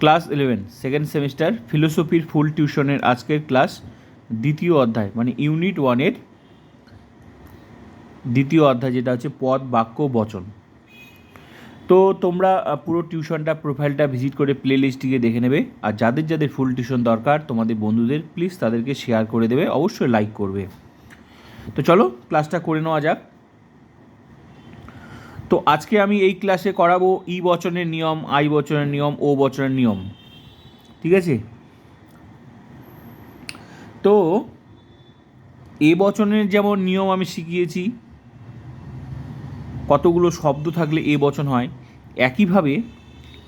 Class eleven second semester ফিলোসফির full টিউশনের আজকের ক্লাস দ্বিতীয় অধ্যায় মানে ইউনিট ওয়ানের দ্বিতীয় অধ্যায়, যেটা হচ্ছে পদ, বাক্য, বচন। তো তোমরা পুরো টিউশনটা প্রোফাইলটা ভিজিট করে প্লে লিস্টটিকে দেখে নেবে। আর যাদের যাদের ফুল টিউশন দরকার, তোমাদের বন্ধুদের প্লিজ তাদেরকে শেয়ার করে দেবে। অবশ্যই লাইক করবে। তো চলো ক্লাসটা করে নেওয়া যাক। তো আজকে আমি এই ক্লাসে করাবো ই বচনের নিয়ম, আই বচনের নিয়ম, ও বচনের নিয়ম। ঠিক আছে? তো এ বচনের যেমন নিয়ম আমি শিখিয়েছি, কতগুলো শব্দ থাকলে এ বচন হয়, একইভাবে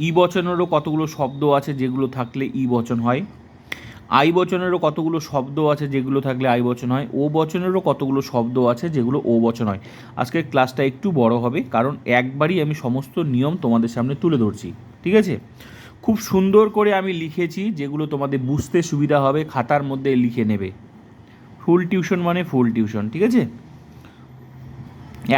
ই বচনেরও কতগুলো শব্দ আছে যেগুলো থাকলে ই বচন হয়। আই বচনেরও কতগুলো শব্দ আছে যেগুলো থাকলে আই বচন হয়? ও বচনেরও কতগুলো শব্দ আছে যেগুলো ও বচন হয়? আজকের ক্লাসটা একটু বড় হবে, কারণ একবারই আমি সমস্ত নিয়ম তোমাদের সামনে তুলে ধরছি, ঠিক আছে? খুব সুন্দর করে আমি লিখেছি যেগুলো তোমাদের বুঝতে সুবিধা হবে, খাতার মধ্যে লিখে নেবে। ফুল টিউশন মানে ফুল টিউশন, ঠিক আছে?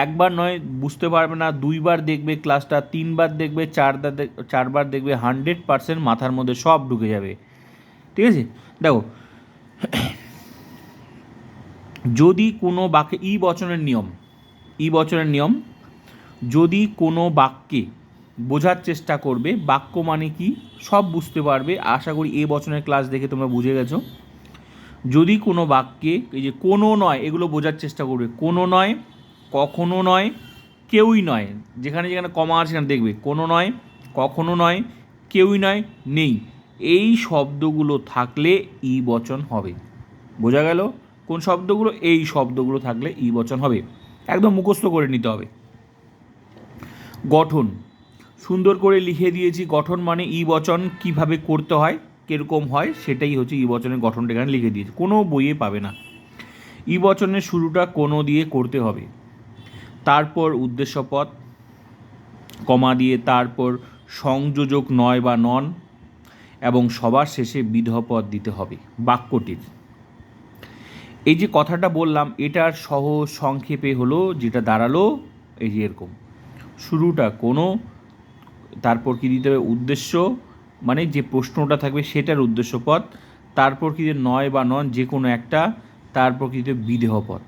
একবার নয়, বুঝতে পারবে না, দুইবার দেখবে ক্লাসটা, তিনবার দেখবে, চারবার চারবার দেখবে, হান্ড্রেড পার্সেন্ট মাথার মধ্যে সব ঢুকে যাবে, ঠিক আছে? দেখো, যদি কোনো বাক্যে ই বচনের নিয়ম, ই বচনের নিয়ম, যদি কোনো বাক্যে বোঝার চেষ্টা করবে, বাক্য মানে কি, সব বুঝতে পারবে। আশা করি এ বচনের ক্লাস দেখে তোমরা বুঝে গেছো। যদি কোনো বাক্যে, এই যে কোনো নয়, এগুলো বোঝার চেষ্টা করবে। কোনো নয়, কখনো নয়, কেউই নয়। যেখানে যেখানে কমা আছে সেখানে দেখবে। কোনো নয়, কখনো নয়, কেউই নয়, নেই। এই শব্দগুলো থাকলে ই বচন হবে। বোঝা গেল? কোন শব্দগুলো? এই শব্দগুলো থাকলে ই বচন হবে। একদম মুখস্থ করে নিতে হবে। গঠন। সুন্দর করে লিখে দিয়েছি, গঠন মানে ই বচন কীভাবে করতে হয়, কীরকম হয়, সেটাই হচ্ছে ই বচনের গঠনটা এখানে লিখে দিয়েছি। কোনো বইয়ে পাবে না। ই বচনের শুরুটা কোনো দিয়ে করতে হবে? তারপর উদ্দেশ্যপদ কমা দিয়ে, তারপর সংযোজক নয় বা নন এবং সবার শেষে বিধপদ দিতে হবে, বাক্যটির। এই যে কথাটা বললাম, এটার সহ সংক্ষেপে হলো, যেটা দাঁড়াল, এই যে এরকম। শুরুটা কোনো, তারপর কি দিতে হবে, উদ্দেশ্য মানে যে প্রশ্নটা থাকবে সেটার উদ্দেশ্য উদ্দেশ্যপদ তারপর কি নয় বা নন, যে কোনো একটা, তারপর কি দিতে বিদেহ পদ।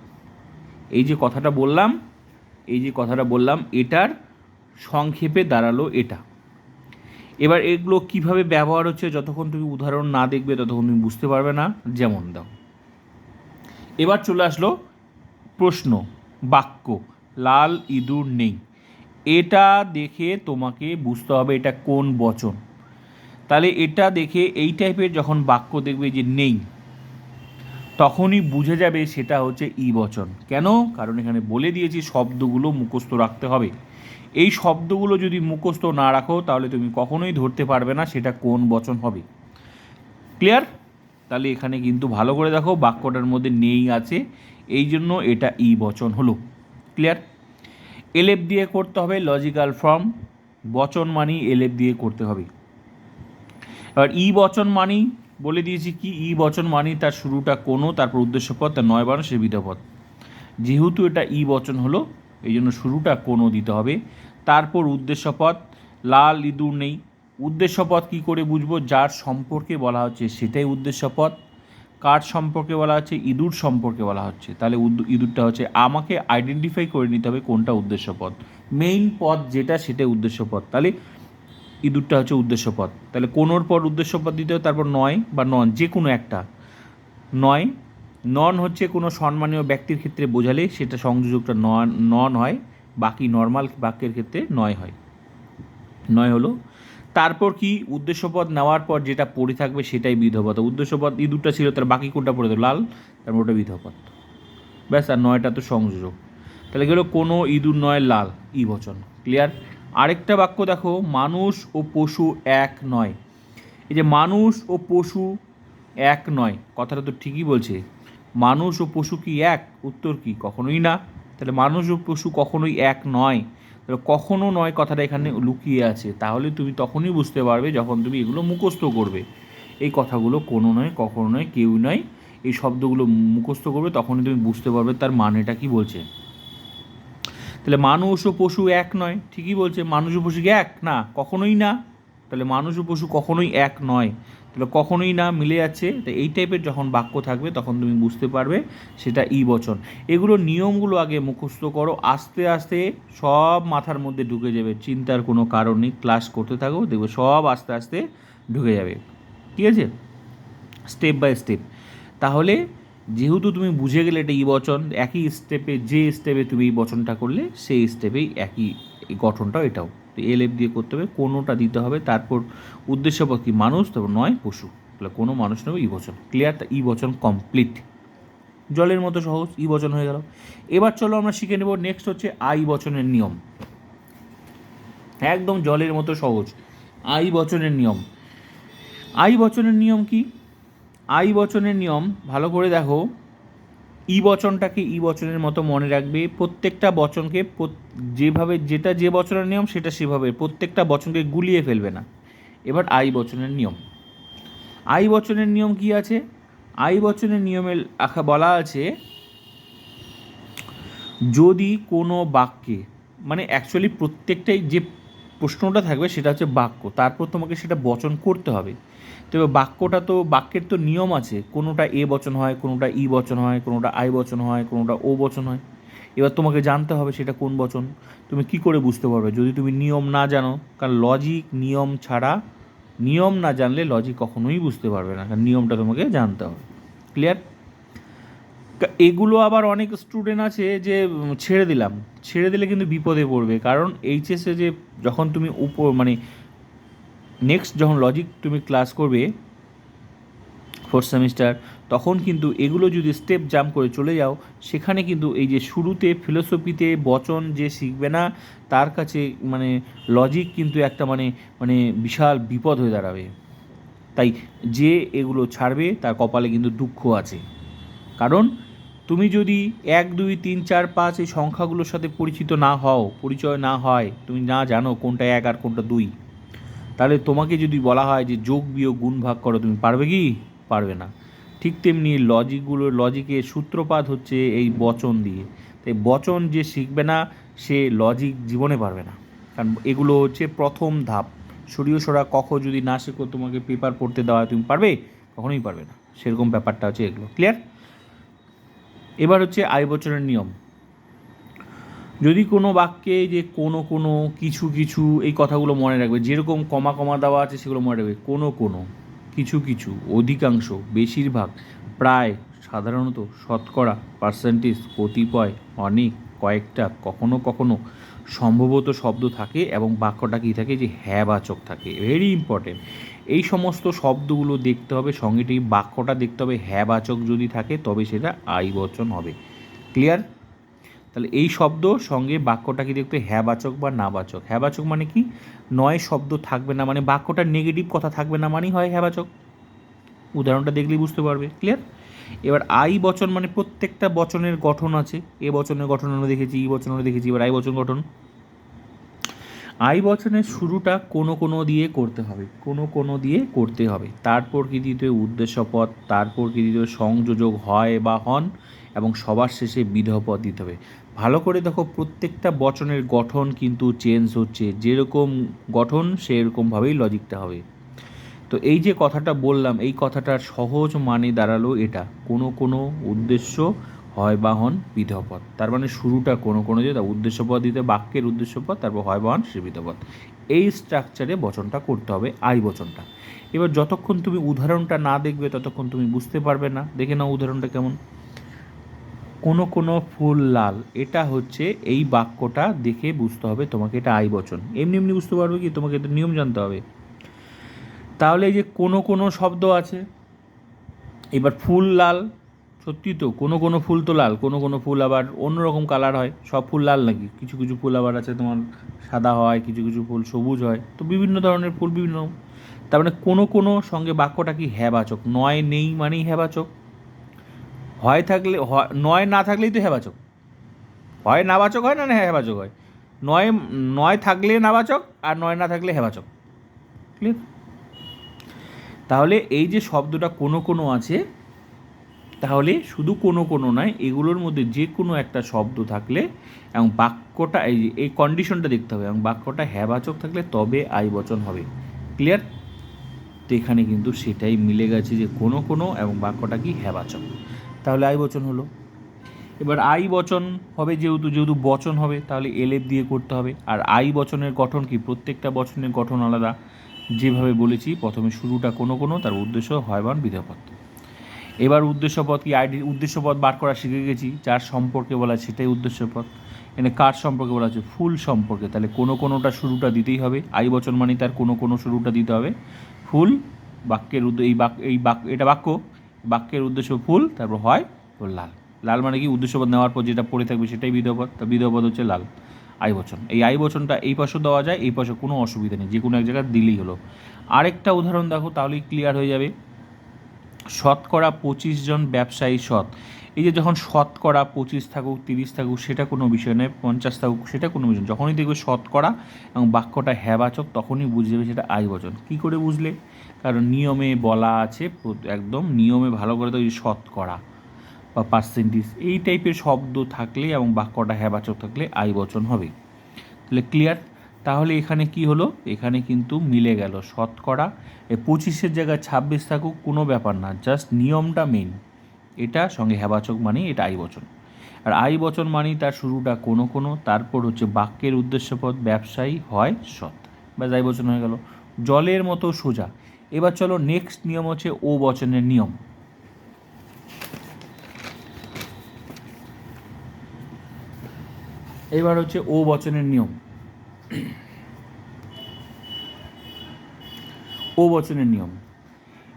এই যে কথাটা বললাম, এই যে কথাটা বললাম, এটার সংক্ষেপে দাঁড়াল এটা। এবার এগুলো কীভাবে ব্যবহার হচ্ছে, যতক্ষণ তুমি উদাহরণ না দেখবে, ততক্ষণ তুমি বুঝতে পারবে না, যেমন দাও। এবার চলে আসলো প্রশ্ন, বাক্য, লাল ইঁদুর নেই। এটা দেখে তোমাকে বুঝতে হবে এটা কোন বচন। তাহলে এটা দেখে এই টাইপের যখন বাক্য দেখবে যে নেই, তখনই বুঝে যাবে সেটা হচ্ছে ই বচন। কেন? কারণ এখানে বলে দিয়েছি, শব্দগুলো মুখস্থ রাখতে হবে। এই শব্দগুলো যদি মুখস্থ না রাখো, তাহলে তুমি কখনোই ধরতে পারবে না সেটা কোন বচন হবে। ক্লিয়ার তাহলে এখানে কিন্তু ভালো করে দেখো, বাক্যটার মধ্যে নেই আছে, এই জন্য এটা ই বচন হলো। ক্লিয়ার এলেপ দিয়ে করতে হবে লজিক্যাল ফর্ম বচন মানি এলেপ দিয়ে করতে হবে। এবার ই বচন মানি বলে দিয়েছি কি, ই বচন মানি তার শুরুটা কোনো, তারপর উদ্দেশ্যপদ তার নয় বারো সে বিধপদ যেহেতু এটা ই বচন হলো এই জন্য শুরুটা কোনো দিতে হবে। তারপর উদ্দেশ্যপদ লাল ইঁদুর নেই। উদ্দেশ্যপদ কি করে বুঝব? যার সম্পর্কে বলা হচ্ছে সেটাই উদ্দেশ্যপদ কার সম্পর্কে বলা হচ্ছে? ইঁদুর সম্পর্কে বলা হচ্ছে। তাহলে ইঁদুরটা হচ্ছে আমাকে আইডেন্টিফাই করে নিতে হবে কোনটা উদ্দেশ্যপদ মেইন পদ যেটা সেটাই উদ্দেশ্যপদ তাহলে ইঁদুরটা হচ্ছে উদ্দেশ্যপদ তাহলে কোনোর পর উদ্দেশ্যপদ দিতে হবে, তারপর নয় বা নন যে কোনো একটা। নয় নন হচ্ছে কোনো সম্মানীয় ব্যক্তির ক্ষেত্রে বোঝালে সেটা সংযোজকটা নন নন হয়, বাকি নর্মাল বাক্যের ক্ষেত্রে নয় হয়। নয় হলো, তারপর কি উদ্দেশ্যপদ নেওয়ার পর যেটা পড়ে থাকবে সেটাই বিধপদ উদ্দেশ্যপদ, এই ইঁদুরটা ছিল তার বাকি কোনটা পড়ে দেবে লাল, তারপর ওটা বিধপদ ব্যাস, আর নয়টা তো সংযোজক। তাহলে গেলো কোনো ইঁদুর নয়, লাল, ই বচন। ক্লিয়ার আরেকটা বাক্য দেখো, মানুষ ও পশু এক নয়। এই যে মানুষ ও পশু এক নয়, কথাটা তো ঠিকই বলছে। মানুষ ও পশু কি এক? উত্তর কি? কখনোই না। তাহলে মানুষ ও পশু কখনোই এক নয়। তাহলে কখনো নয় কথাটা এখানে লুকিয়ে আছে। তাহলে তুমি তখনই বুঝতে পারবে যখন তুমি এগুলো মুখস্থ করবে। এই কথাগুলো কোনো নয়, কখনো নয় কেউ নয়। এই শব্দগুলো মুখস্থ করবে তখনই তুমি বুঝতে পারবে তার মানেটা কি বলছে। তাহলে মানুষ ও পশু এক নয়। ঠিকই বলছে, মানুষ ও পশু এক? না, কখনোই না। তাহলে মানুষ ও পশু কখনোই এক নয়। তাহলে কখনোই না মিলে যাচ্ছে। তো এই টাইপের যখন বাক্য থাকবে, তখন তুমি বুঝতে পারবে সেটা ই বচন এগুলো নিয়মগুলো আগে মুখস্থ করো। আস্তে আস্তে সব মাথার মধ্যে ঢুকে যাবে। চিন্তার কোনো কারণ নেই। ক্লাস করতে থাকো, দেখবে সব আস্তে আস্তে ঢুকে যাবে। ঠিক আছে? স্টেপ বাই স্টেপ তাহলে যেহেতু তুমি বুঝে গেলে এটা ই বচন একই স্টেপে যে স্টেপে তুমি এই বচনটা করলে, সেই স্টেপেই একই গঠনটাও এটাও। তো এল এফ দিয়ে করতে হবে, কোনোটা দিতে হবে, তারপর উদ্দেশ্য কি মানুষ, তারপর নয়, পশু। তাহলে কোনো মানুষ নেবে ই বচন। ক্লিয়ার তা ই বচন কমপ্লিট জলের মতো সহজ, ই বচন হয়ে গেল। এবার চলো আমরা শিখে নেব নেক্সট হচ্ছে আই বচনের নিয়ম। একদম জলের মতো সহজ, আই বচনের নিয়ম। আই বচনের নিয়ম কি? আই বচনের নিয়ম, ভালো করে দেখো। ই বচনটাকে ই বচনের মতো মনে রাখবে। প্রত্যেকটা বচনকে যেভাবে, যেটা যে বচনের নিয়ম, সেটা সেভাবে। প্রত্যেকটা বচনকে গুলিয়ে ফেলবে না। এবার আই বচনের নিয়ম। আই বচনের নিয়ম কি আছে? আই বচনের নিয়মে আখা বলা আছে, যদি কোনো বাক্যে মানে অ্যাকচুয়ালি প্রত্যেকটাই যে প্রশ্নটা থাকবে সেটা হচ্ছে বাক্য। তারপর তোমাকে সেটা বচন করতে হবে। তবে বাক্যটা তো, বাক্যের তো নিয়ম আছে। কোনোটা এ বচন হয়, কোনোটা ই বচন হয়, কোনোটা আই বচন হয়, কোনোটা ও বচন হয়। এবার তোমাকে জানতে হবে সেটা কোন বচন। তুমি কি করে বুঝতে পারবে? যদি তুমি নিয়ম না জানো, কারণ লজিক নিয়ম ছাড়া, নিয়ম না জানলে লজিক কখনোই বুঝতে পারবে না। কারণ নিয়মটা তোমাকে জানতে হবে। ক্লিয়ার এগুলো আবার অনেক স্টুডেন্ট আছে যে ছেড়ে দিলাম। ছেড়ে দিলে কিন্তু বিপদে পড়বে। কারণ এইচএসে যে যখন তুমি উপর মানে নেক্সট যখন লজিক তুমি ক্লাস করবে ফোর্থ সেমিস্টার তখন কিন্তু এগুলো যদি স্টেপ জাম্প করে চলে যাও, সেখানে কিন্তু এই যে শুরুতে ফিলোসফিতে বচন যে শিখবে না, তার কাছে মানে লজিক কিন্তু একটা মানে মানে বিশাল বিপদ হয়ে দাঁড়াবে। তাই যে এগুলো ছাড়বে, তার কপালে কিন্তু দুঃখ আছে। কারণ তুমি যদি এক, দুই, তিন, চার, পাঁচ এই সংখ্যাগুলোর সাথে পরিচিত না হও, পরিচয় না হয়, তুমি না জানো কোনটা এক আর কোনটা দুই। তাহলে তোমাকে যদি বলা হয় যে যোগ, বিয়োগ, গুণ ভাগ করো, তুমি পারবে কি? পারবে না। ঠিক তেমনি লজিকগুলো লজিকের সূত্রপাত হচ্ছে এই বচন দিয়ে। তাই বচন যে শিখবে না, সে লজিক জীবনে পারবে না। কারণ এগুলো হচ্ছে প্রথম ধাপ। সরিয়ে সরা কখ যদি না শেখো, তোমাকে পেপার পড়তে দেওয়া তুমি পারবে? কখনোই পারবে না। সেরকম ব্যাপারটা হচ্ছে এগুলো। ক্লিয়ার এবার হচ্ছে আয় বচনের নিয়ম। যদি কোনো বাক্যে যে কোনো কোনো কিছু কিছু এই কথাগুলো মনে রাখবে, যেরকম কমা কমা দেওয়া আছে সেগুলো মনে রাখবে, কোনো কোনো, কিছু কিছু, অধিকাংশ, বেশিরভাগ, প্রায়, সাধারণত, শতকরা পার্সেন্টেজ কতিপয়, অনেক, কয়েকটা, কখনো কখনো সম্ভবত শব্দ থাকে এবং বাক্যটা কী থাকে যে হ্যাবাচক থাকে। ভেরি ইম্পর্টেন্ট এই সমস্ত শব্দগুলো দেখতে হবে, সঙ্গে এই বাক্যটা দেখতে হবে, হ্যাবাচক যদি থাকে তবে সেটা আই বচন হবে। ক্লিয়ার তাহলে এই শব্দ সঙ্গে বাক্যটা কি দেখতে হ্যাবাচক বা নাবাচক। হ্যাবাচক মানে কি? নয় শব্দ থাকবে না মানে বাক্যটা নেগেটিভ কথা থাকবে না মানেই হয় হ্যাবাচক। উদাহরণটা দেখলেই বুঝতে পারবে ক্লিয়ার এবার আই বচন মানে প্রত্যেকটা বচনের গঠন আছে। এ বচনের গঠন আমরা দেখেছি, ই বচন আমরা দেখেছি, এবার আই বচন গঠন। আই বচনের শুরুটা কোনো কোনো দিয়ে করতে হবে, কোনো কোনো দিয়ে করতে হবে। তারপর কি দিতে হবে উদ্দেশ্যপদ তারপর কি দিতে হবে সংযোজক হয় বা হন এবং সবার শেষে বিধপদ দিতে হবে। ভালো করে দেখো প্রত্যেকটা বচনের গঠন কিন্তু চেঞ্জ হচ্ছে, যেরকম গঠন সেরকমভাবেই লজিকটা হবে। তো এই যে কথাটা বললাম, এই কথাটার সহজ মানে দাঁড়াল এটা, কোনো কোনো উদ্দেশ্য হয় বাহন বিধপদ তার মানে শুরুটা কোনো কোনো যে উদ্দেশ্যপদ দিতে, বাক্যের উদ্দেশ্যপদ তারপর হয় বাহন সে বিধপদ এই স্ট্রাকচারে বচনটা করতে হবে, আই বচনটা। এবার যতক্ষণ তুমি উদাহরণটা না দেখবে, ততক্ষণ তুমি বুঝতে পারবে না। দেখে নাও উদাহরণটা কেমন। কোনো কোনো ফুল লাল, এটা হচ্ছে এই বাক্যটা দেখে বুঝতে হবে তোমাকে এটা আই বচন। এমনি এমনি বুঝতে পারবে কি? তোমাকে এটা নিয়ম জানতে হবে। তাহলে এই যে কোনো কোনো শব্দ আছে, এবার ফুল লাল সত্যি তো, কোনো কোনো ফুল তো লাল, কোনো কোনো ফুল আবার অন্যরকম কালার হয়, সব ফুল লাল নাকি? কিছু কিছু ফুল আবার আছে তোমার সাদা হয়, কিছু কিছু ফুল সবুজ হয়, তো বিভিন্ন ধরনের ফুল, বিভিন্ন রকম। তার মানে কোনো কোনো সঙ্গে বাক্যটা কি হ্যাবাচক? নয় নেই মানেই হ্যাবাচক? হয় থাকলে, হয়- নয় না থাকলেই তো হ্যাবাচক। হয় নাবাচক হয় না না হ্যাবাচক হয়? নয় নয় থাকলে নাবাচক আর নয় না থাকলে হ্যাবাচক। ক্লিয়ার তাহলে এই যে শব্দটা কোনো কোনো আছে তাহলে শুধু কোনো কোনো নয়, এগুলোর মধ্যে যে কোনো একটা শব্দ থাকলে এবং বাক্যটা, এই যে, এই কন্ডিশনটা দেখতে হবে এবং বাক্যটা হ্যাবাচক থাকলে তবে আই বচন হবে। ক্লিয়ার তো এখানে কিন্তু সেটাই মিলে গেছে যে কোনো কোনো এবং বাক্যটা কি হ্যাবাচক। তাহলে আই বচন হলো। এবার আই বচন হবে যেহেতু যেহেতু বচন হবে, তাহলে এলেপ দিয়ে করতে হবে। আর আই বচনের গঠন কি? প্রত্যেকটা বচনের গঠন আলাদা। যেভাবে বলেছি, প্রথমে শুরুটা কোনো কোনো, তার উদ্দেশ্য হয়বান বিধপদ এবার উদ্দেশ্যপদ কি আইডি উদ্দেশ্যপদ বার করা শিখে গেছি, যার সম্পর্কে বলা সেটাই উদ্দেশ্যপদ এখানে কার সম্পর্কে বলা আছে? ফুল সম্পর্কে। তাহলে কোনো কোনোটা শুরুটা দিতেই হবে। আই বচন মানে তার কোনো কোনো শুরুটা দিতে হবে। ফুল বাক্যের এই বাক্য এই বাক্য এটা বাক্য। বাক্যের উদ্দেশ্য ফুল, তারপর হয় ও লাল। লাল মানে কি? উদ্দেশ্যপদ নেওয়ার পর যেটা পড়ে থাকবে সেটাই বিধপদ তা বিধপদ হচ্ছে লাল। আই বচন। এই আই বচনটা এই পাশে দেওয়া যায়, এই পাশে কোনো অসুবিধা নেই। যে কোনো এক জায়গায় দিলেই হলো। আরেকটা উদাহরণ দেখো, তাহলেই ক্লিয়ার হয়ে যাবে। শতকরা পঁচিশ জন ব্যবসায়ী সৎ। এই যে যখন শতকরা পঁচিশ থাকুক, তিরিশ থাকুক, সেটা কোনো বিষয় নয়, পঞ্চাশ থাকুক, সেটা কোনো বিষয়। যখনই দেখবে শতকরা এবং বাক্যটা হ্যাবাচক, তখনই বুঝে যাবে সেটা আই বচন। কী করে বুঝলে? কারণ নিয়মে বলা আছে একদম নিয়মে ভালো করে তো ওই শতকরা বা পার্সেন্টেজ এই টাইপের শব্দ থাকলে এবং বাক্যটা হ্যাবাচক থাকলে আই বচন হবে। তাহলে ক্লিয়ার তাহলে এখানে কি হলো? এখানে কিন্তু মিলে গেল, শতকরা। পঁচিশের জায়গায় ছাব্বিশ থাকুক, কোনো ব্যাপার না জাস্ট নিয়মটা মেন এটা সঙ্গে হ্যাবাচক মানে এটা আই বচন। আর আই বচন মানে তার শুরুটা কোনো কোনো, তারপর হচ্ছে বাক্যের উদ্দেশ্যপদ, ব্যবসায়ী হয় সৎ। বা আই বচন হয়ে গেল। জলের মতো সোজা। এবার চলো নেক্সট নিয়ম হচ্ছে ও বচনের নিয়ম। এবার হচ্ছে ও বচনের নিয়ম। ও বচনের নিয়ম।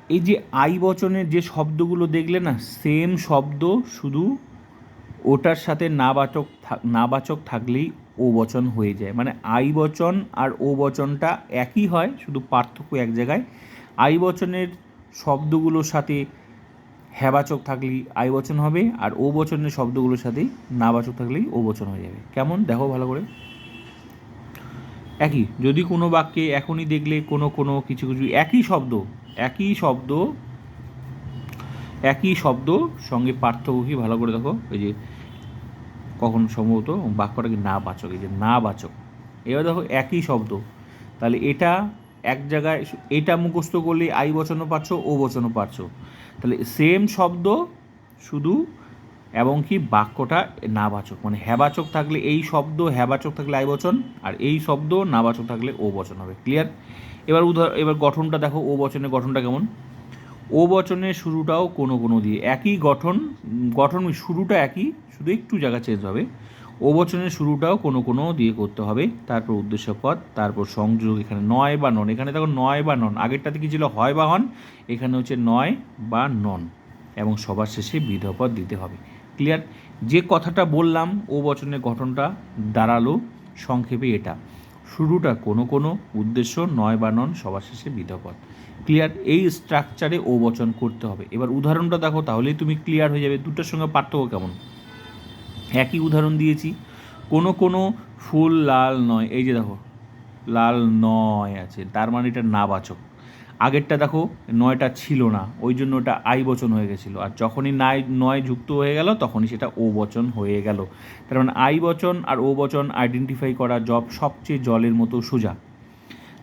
এই যে আই বচনের যে শব্দগুলো দেখলে না সেম শব্দ শুধু ওটার সাথে নাবাচক নাবাচক থাকলেই ও বচন হয়ে যায়। মানে আই বচন আর ও বচনটা একই হয়, শুধু পার্থক্য এক জায়গায়। আই বচনের শব্দগুলোর সাথে হ্যাবাচক থাকলেই আই বচন হবে, আর ও বচনের শব্দগুলোর সাথেই নাবাচক থাকলেই ও বচন হয়ে যাবে। কেমন? দেখো ভালো করে। একই। যদি কোনো বাক্যে এখনই দেখলে কোনো কোনো কিছু কিছু একই শব্দ একই শব্দ একই শব্দ সঙ্গে পার্থক্য কি ভালো করে দেখো। ওই যে, কখন সম্ভবত বাক্যটা কি না বাচক, এই যে না বাচক। এবার দেখো একই শব্দ। তাহলে এটা এক জায়গায়, এটা মুখস্থ করলে আই বচনও পারছ ও বচনও পারছ তাহলে সেম শব্দ শুধু এবং কি বাক্যটা নাবাচক মানে হ্যাবাচক থাকলে এই শব্দ, হ্যাবাচক থাকলে আই বচন, আর এই শব্দ নাবাচক থাকলে ও বচন হবে। ক্লিয়ার এবার উদাহরণ এবার গঠনটা দেখো, ও বচনের গঠনটা কেমন? ও বচনের শুরুটাও কোনো কোনো দিয়ে একই গঠন গঠন শুরুটা একই, শুধু একটু জায়গা চেঞ্জ হবে। ও বচনের শুরুটাও কোনো কোনো দিয়ে করতে হবে। তারপর উদ্দেশ্য পদ তারপর সংযোগ, এখানে নয় বা নন। এখানে দেখো নয় বা নন। আগেরটাতে কি ছিল? হয় বা হন। এখানে হচ্ছে নয় বা নন। এবং সবার শেষে বিধপদ দিতে হবে। ক্লিয়ার যে কথাটা বললাম, ও বচনের গঠনটা দাঁড়াল, সংক্ষেপে এটা। শুরুটা কোনো কোনো, উদ্দেশ্য নয় বা নন, সবার শেষে বিধপদ ক্লিয়ার এই স্ট্রাকচারে ও বচন করতে হবে। এবার উদাহরণটা দেখো, তাহলেই তুমি ক্লিয়ার হয়ে যাবে। দুটোর সঙ্গে পার্থক্য কেমন? একই উদাহরণ দিয়েছি। কোনো কোনো ফুল লাল নয়, এই যে দেখো, লাল নয় আছে, তার মানে এটা নাবাচক। আগেরটা দেখো, নয়টা ছিল না, ওই জন্য ওটা আই বচন হয়ে গেছিল। আর যখনই নাই, নয় যুক্ত হয়ে গেল, তখনই সেটা ও বচন হয়ে গেল। তার মানে আই বচন আর ও বচন আইডেন্টিফাই করা জব সবচেয়ে জলের মতো সোজা।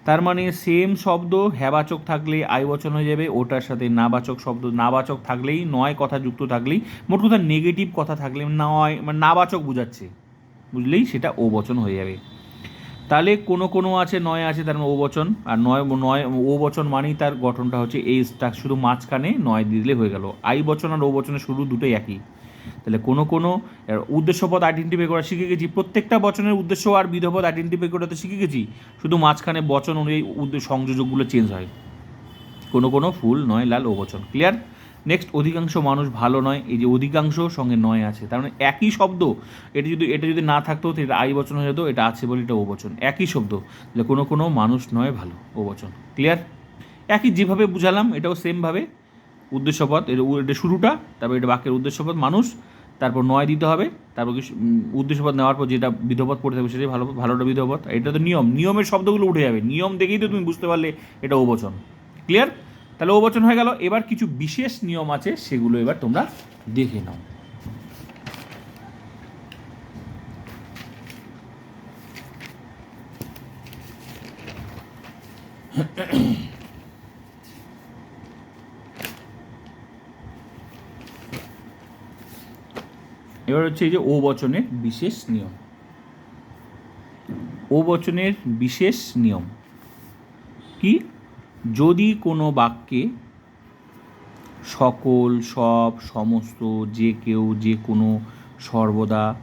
তার মানে সেম শব্দ, হ্যাবাচক থাকলে আই বচন হয়ে যাবে, ওটার সাথে নাবাচক শব্দ, নাবাচক থাকলেই নয়, কথা যুক্ত থাকলেই, মোট কথা নেগেটিভ কথা থাকলে নয় মানে নাবাচক বোঝাচ্ছে। বুঝলেই সেটা ও বচন হয়ে যাবে। তাহলে কোনো কোনো আছে, নয় আছে তার মানে ও বচন, আর নয় নয়, ও বচন মানেই তার গঠনটা হচ্ছে এই স্টাক শুধু মাঝখানে নয় দিলে হয়ে গেল। আই বচন আর ও বচনের শুরু দুটোই একই। তাহলে কোনো কোনো উদ্দেশ্যপদ আইডেন্টিফাই করা শিখে গেছি। প্রত্যেকটা বচনের উদ্দেশ্য আর বিধপদ আইডেন্টিফাই করতে শিখে গেছি। শুধু মাঝখানে বচন অনুযায়ী সংযোজকগুলো চেঞ্জ হয়। কোনো কোনো ফুল, নয়, লাল, ও বচন। ক্লিয়ার নেক্সট অধিকাংশ মানুষ ভালো নয়। এই যে অধিকাংশ সঙ্গে নয় আছে। তার মানে একই শব্দ, এটা যদি এটা যদি না থাকতো তো এটা আই বচন হয়ে যেত, এটা আছে বলে এটা ও বচন। একই শব্দ, তাহলে কোনো কোনো মানুষ নয় ভালো, ও বচন। ক্লিয়ার একই যেভাবে বুঝালাম, এটাও সেমভাবে উদ্দেশ্যপদ এটা শুরুটা, তারপর এটা বাক্যের উদ্দেশ্যপদ মানুষ, তারপর নয় দিতে হবে, তারপর কি উদ্দেশ্যপদ নেওয়ার পর যেটা বিধপদ পড়ে থাকবে সেটাই ভালো, ভালোটা বিধপদ এটা তো নিয়ম, নিয়মের শব্দগুলো উঠে যাবে। নিয়ম দেখেই তো তুমি বুঝতে পারলে এটা ও বচন। ক্লিয়ার তাহলে ও বচন হয়ে গেল। এবার কিছু বিশেষ নিয়ম আছে, সেগুলো এবার তোমরা দেখে নাও। এবার হচ্ছে এই যে ও বচনের বিশেষ নিয়ম। ও বচনের বিশেষ নিয়ম। কি? যদি কোনো বাক্যে সকল, সব, সমস্ত, যে কেউ, যে কোনো, সর্বদা,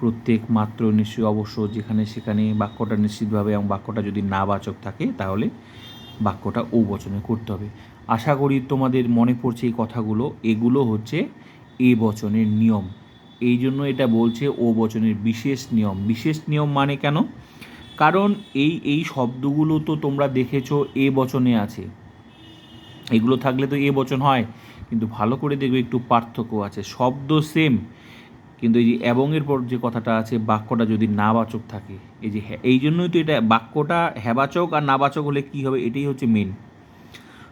প্রত্যেক মাত্র নিশ্চয় অবশ্য যেখানে সেখানে বাক্যটা নিশ্চিতভাবে এবং বাক্যটা যদি নাবাচক থাকে, তাহলে বাক্যটা বচনে করতে হবে। আশা করি তোমাদের মনে পড়ছে এই কথাগুলো। এগুলো হচ্ছে এ বচনের নিয়ম। এই জন্য এটা বলছে ও বচনের বিশেষ নিয়ম। বিশেষ নিয়ম মানে কেন? কারণ এই এই শব্দগুলো তো তোমরা দেখেছ এ বচনে আছে। এগুলো থাকলে তো এ বচন হয়, কিন্তু ভালো করে দেখবে একটু পার্থক্য আছে। শব্দ সেম, কিন্তু এই যে এবং এর পর যে কথাটা আছে, বাক্যটা যদি নাবাচক থাকে, এই যে এই জন্যই তো এটা বাক্যটা হ্যাবাচক আর নাবাচক হলে কী হবে? এটাই হচ্ছে মেন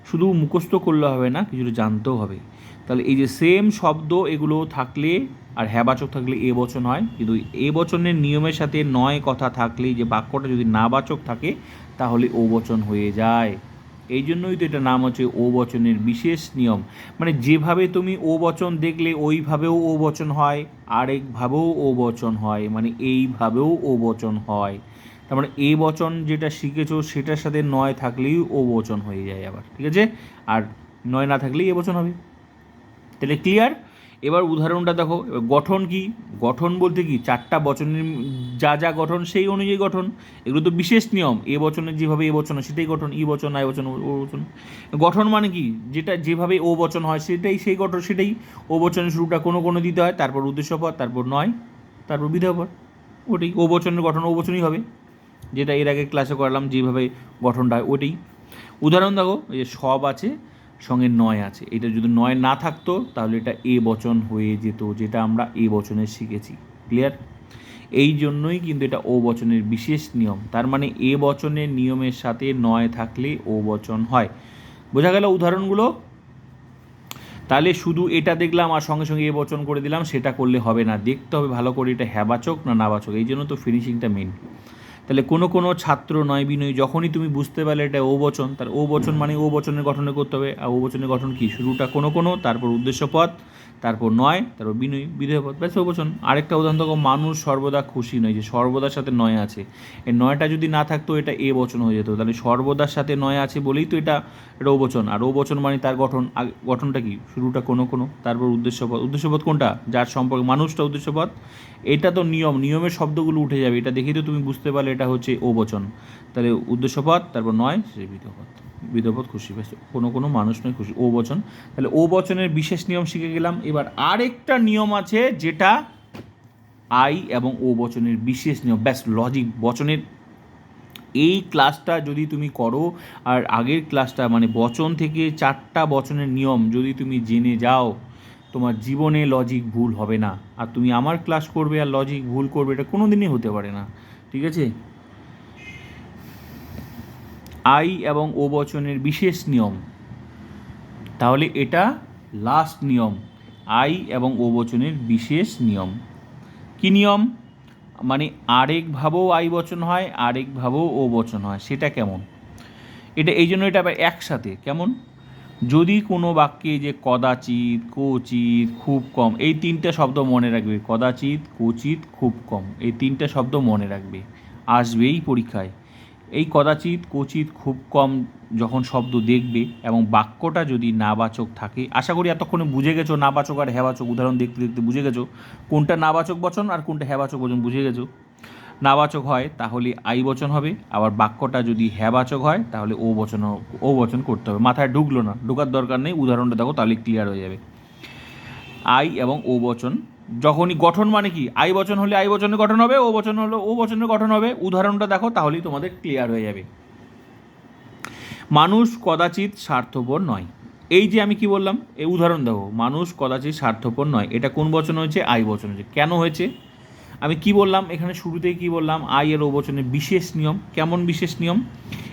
শুধু মুখস্থ করলে হবে না, কিছুটা জানতেও হবে। তাহলে এই যে সেম শব্দ এগুলো থাকলে আর হ্যাবাচক থাকলে এ বচন হয়। কিন্তু এ বচনের নিয়মের সাথে নয় কথা থাকলে যে বাক্যটা যদি নাবাচক থাকে, তাহলে ও বচন হয়ে যায়। এই জন্যই তো এটা নাম হচ্ছে ও বচনের বিশেষ নিয়ম। মানে যেভাবে তুমি ও বচন দেখলে ওইভাবেও ও বচন হয়, আরেকভাবেও ও বচন হয় মানে এইভাবেও ও বচন হয়। তার মানে এ বচন যেটা শিখেছো সেটার সাথে নয় থাকলেই ও বচন হয়ে যায় আবার, ঠিক আছে? আর নয় না থাকলেই এ বচন হবে। তাহলে ক্লিয়ার এবার উদাহরণটা দেখো গঠন কি? গঠন বলতে কি? চারটা বচনের যা যা গঠন সেই অনুযায়ী গঠন। এগুলো তো বিশেষ নিয়ম, এ বচনের যেভাবে এ বচন হয় সেটাই গঠন, ই বচন আয় বচন, ও বচন। গঠন মানে কি? যেটা যেভাবে ও বচন হয় সেটাই সেই গঠন, সেটাই ও বচনের শুরুটা কোনো কোনো দিতে হয়, তারপর উদ্দেশ্যপদ তারপর নয়, তারপর বিধেয়পদ ওটাই, ও বচনের গঠন ও বচনই হবে। যেটা এর আগে ক্লাসে করালাম, যেভাবে গঠনটা হয় ওটাই। উদাহরণ দেখো যে সব আছে সঙ্গে নয় আছে। এটা যদি নয় না থাকতো, তাহলে এটা এ বচন হয়ে যেত, যেটা আমরা এ বচনে শিখেছি। ক্লিয়ার এই জন্যই কিন্তু এটা ও বচনের বিশেষ নিয়ম। তার মানে এ বচনের নিয়মের সাথে নয় থাকলে ও বচন হয়। বোঝা গেল উদাহরণগুলো? তাহলে শুধু এটা দেখলাম আর সঙ্গে সঙ্গে এ বচন করে দিলাম, সেটা করলে হবে না। দেখতে হবে ভালো করে এটা হ্যাবাচক না নাবাচক এই জন্য তো ফিনিশিংটা মেন তাহলে কোনো কোনো ছাত্র নয় বিনয়, যখনই তুমি বুঝতে পারলে এটা ও বচন, তার ও বচন মানে ও বচনের গঠনে করতে হবে, আর ও বচনের গঠন কি? শুরুটা কোনো কোনো, তারপর উদ্দেশ্য উদ্দেশ্যপদ তারপর নয়, তারপর বিনয় বিধেয়পদ ব্যাস ও বচন। আরেকটা উদাহরণ দেখো, মানুষ সর্বদা খুশি নয়, যে সর্বদার সাথে নয় আছে। এই নয়টা যদি না থাকতো, এটা এ বচন হয়ে যেত। তাহলে সর্বদার সাথে নয় আছে বলেই তো এটা এটা ও বচন। আর ও বচন মানে তার গঠন গঠনটা কি? শুরুটা কোনো কোনো, তারপর উদ্দেশ্যপদ উদ্দেশ্যপদ কোনটা? যার সম্পর্কে, মানুষটা উদ্দেশ্য উদ্দেশ্যপদ এটা তো নিয়ম, নিয়মের শব্দগুলো উঠে যাবে। এটা দেখেই তো তুমি বুঝতে পারলে এটা হচ্ছে ও বচন। তাহলে উদ্দেশ্যপদ তারপর নয়, সে বিধপদ বিধপদ খুশি, ব্যাস, কোনো কোনো মানুষ নয় খুশি, ও বচন। তাহলে ও বচনের বিশেষ নিয়ম শিখে গেলাম। এবার আরেকটা নিয়ম আছে যেটা আই এবং ও বচনের বিশেষ নিয়ম, ব্যাস লজিক বচনের। এই ক্লাসটা যদি তুমি করো, আর আগের ক্লাসটা মানে বচন থেকে চারটা বচনের নিয়ম যদি তুমি জেনে যাও, তোমার জীবনে লজিক ভুল হবে না। আর তুমি আমার ক্লাস করবে আর লজিক ভুল করবে, এটা কোনো দিনই হতে পারে না। ঠিক আছে? আই এবং ও বচনের বিশেষ নিয়ম। তাহলে এটা লাস্ট নিয়ম। আই এবং ও বচনের বিশেষ নিয়ম। কি নিয়ম? মানে আরেকভাবেও আই বচন হয় আরেকভাবেও ও বচন হয়। সেটা কেমন? এটা, এই জন্য এটা আবার একসাথে। কেমন? যদি কোনো বাক্যে যে কদাচিৎ কোচিত খুব কম, এই তিনটে শব্দ মনে রাখবে। কদাচিৎ কোচিত খুব কম, এই তিনটে শব্দ মনে রাখবে। আসবেই পরীক্ষায়। এই কদাচিৎ কোচিত খুব কম যখন শব্দ দেখবে এবং বাক্যটা যদি নাবাচক থাকে, আশা করি এতক্ষণে বুঝে গেছো, নাবাচক আর হ্যাবাচক উদাহরণ দেখতে দেখতে বুঝে গেছো, কোনটা নাবাচক বচন আর কোনটা হ্যাবাচক বচন বুঝে গেছো। নাবাচক হয়, তাহলে আই বচন হবে। আবার বাক্যটা যদি হ্যাবাচক হয়, তাহলে ও বচন ও বচন করতে হবে। মাথায় ঢুকলো না, ঢোকার দরকার নেই, উদাহরণটা দেখো, তাহলে ক্লিয়ার হয়ে যাবে। আই এবং ও বচন, যখনই গঠন মানে কি? আই বচন হলে আই বচনের গঠন হবে, ও বচন হলে ও বচনের গঠন হবে। উদাহরণটা দেখো, তাহলেই তোমাদের ক্লিয়ার হয়ে যাবে। মানুষ কদাচিৎ স্বার্থপর নয়। এই যে আমি কি বললাম, এই উদাহরণ দেখো, মানুষ কদাচিৎ স্বার্থপর নয়। এটা কোন বচন হয়েছে? আই বচন হয়েছে। কেন হয়েছে? আমি কি বললাম? এখানে শুরুতেই কি বললাম? আই এর ও বচনের বিশেষ নিয়ম। কেমন বিশেষ নিয়ম?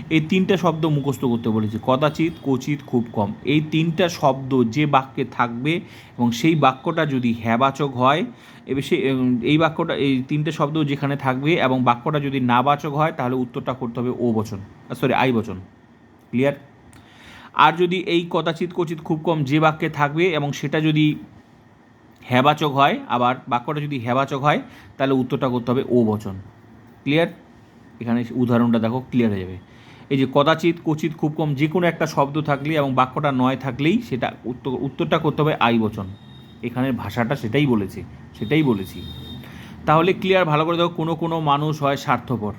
এই তিনটা শব্দ মুখস্থ করতে বলেছি। কদাচিৎ কচিত খুব কম। এই তিনটা শব্দ যে বাক্যে থাকবে এবং সেই বাক্যটা যদি হ্যাবাচক হয় এবার সে এই বাক্যটা, এই তিনটে শব্দ যেখানে থাকবে এবং বাক্যটা যদি নাবাচক হয়, তাহলে উত্তরটা করতে হবে ও বচন সরি আই বচন। ক্লিয়ার আর যদি এই কদাচিৎ কচিত খুব কম যে বাক্যে থাকবে এবং সেটা যদি হ্যাবাচক হয়, আবার বাক্যটা যদি হ্যাবাচক হয়, তাহলে উত্তরটা করতে হবে ও বচন। ক্লিয়ার এখানে উদাহরণটা দেখো ক্লিয়ার হয়ে যাবে। এই যে কদাচিৎ কচিত খুব কম, যে কোনো একটা শব্দ থাকলে এবং বাক্যটা নয় থাকলেই সেটা উত্তর, উত্তরটা করতে হবে আই বচন। এখানের ভাষাটা সেটাই বলেছে, সেটাই বলেছি। তাহলে ক্লিয়ার ভালো করে দেখো, কোনো কোনো মানুষ হয় স্বার্থপর।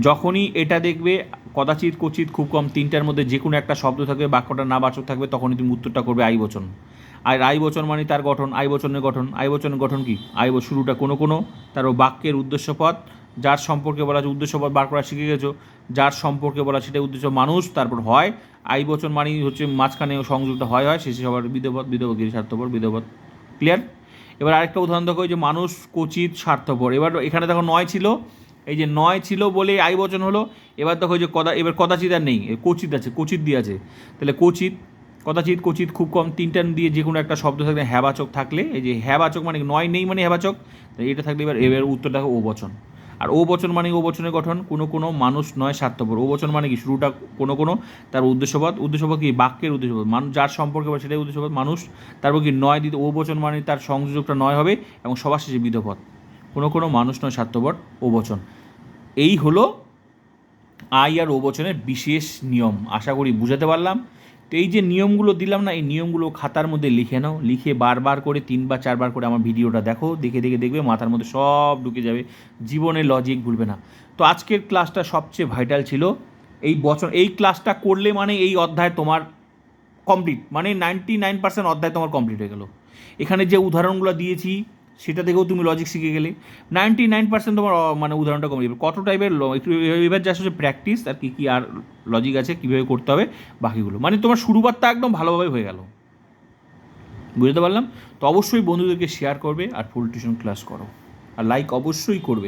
যখনই এটা দেখবে, কদাচিৎ কচিত খুব কম, তিনটার মধ্যে যে কোনো একটা শব্দ থাকবে, বাক্যটা না বাচক থাকবে, তখনই তুমি উত্তরটা করবে আই বচন। আর আই বচন মানে তার গঠন, আই বচনের গঠন। আই বচনের গঠন কি? আই শুরুটা কোনো কোনো, তার বাক্যের উদ্দেশ্যপদ যার সম্পর্কে বলা আছে উদ্দেশ্যপদ বার করা শিখে গেছো, যার সম্পর্কে বলা সেটা উদ্দেশ্য মানুষ, তারপর হয়। আই বচন মানেই হচ্ছে মাঝখানে সংযুক্ত হয় হয়, শেষে সবার বিধবত বিধবত স্বার্থপর বিধবত ক্লিয়ার এবার আরেকটা উদাহরণ দেখো যে মানুষ কচিত স্বার্থপর। এবার এখানে দেখো নয় ছিল। এই যে নয় ছিল বলে আই বচন হলো। এবার দেখো যে কদা এবার কদাচিত আর নেই কচিত আছে, কচিত দিয়ে আছে। তাহলে কচিত কদাচিৎ কচিত খুব কম তিনটা দিয়ে যে কোনো একটা শব্দ থাকলে হ্যাবাচক থাকলে, এই যে হ্যাবাচক মানে নয় নেই মানে হ্যাবাচক? এটা থাকলে এবার এবার উত্তরটা ও বচন। আর ও বচন মানে ও বচনের গঠন কোনো কোনো মানুষ নয় স্বার্থপর। ও বচন মানে কি? শুরুটা কোনো কোনো, তার উদ্দেশ্যপদ উদ্দেশ্যপদ কি? বাক্যের উদ্দেশ্যপদ মানুষ যার সম্পর্কে বলে সেটাই উদ্দেশ্যপদ মানুষ। তারপর কি? নয় দিতে, ও বচন মানে তার সংযোজকটা নয় হবে এবং সবার শেষে বিধপদ কোনো কোনো মানুষ নয় স্বার্থপর, ও বচন। এই হলো আই আর ও বচনের বিশেষ নিয়ম। আশা করি বুঝাতে পারলাম। তো এই যে নিয়মগুলো দিলাম না, এই নিয়মগুলো খাতার মধ্যে লিখে নাও। লিখে বারবার করে, তিনবার, চারবার করে আমার ভিডিওটা দেখো। দেখে দেখে, দেখবে মাথার মধ্যে সব ঢুকে যাবে। জীবনে লজিক ভুলবে না। তো আজকের ক্লাসটা সবচেয়ে ভাইটাল ছিল এই বছর, এই ক্লাসটা করলে মানে এই অধ্যায় তোমার কমপ্লিট মানে নাইনটি নাইন পার্সেন্ট অধ্যায় তোমার কমপ্লিট হয়ে গেল। এখানে যে উদাহরণগুলো দিয়েছি সেটা দেখেও তুমি লজিক শিখে গেলে। নাইনটি নাইন পার্সেন্ট তোমার মানে উদাহরণটা কমে যাবে। কত টাইপের একটু এবার যা হচ্ছে প্র্যাকটিস আর কী কী আর লজিক আছে, কীভাবে করতে হবে, বাকিগুলো। মানে তোমার শুরুবারটা একদম ভালোভাবে হয়ে গেল। বুঝতে পারলাম? তো অবশ্যই বন্ধুদেরকে শেয়ার করবে, আর ফুল টিউশন ক্লাস করো। আর লাইক অবশ্যই করবে।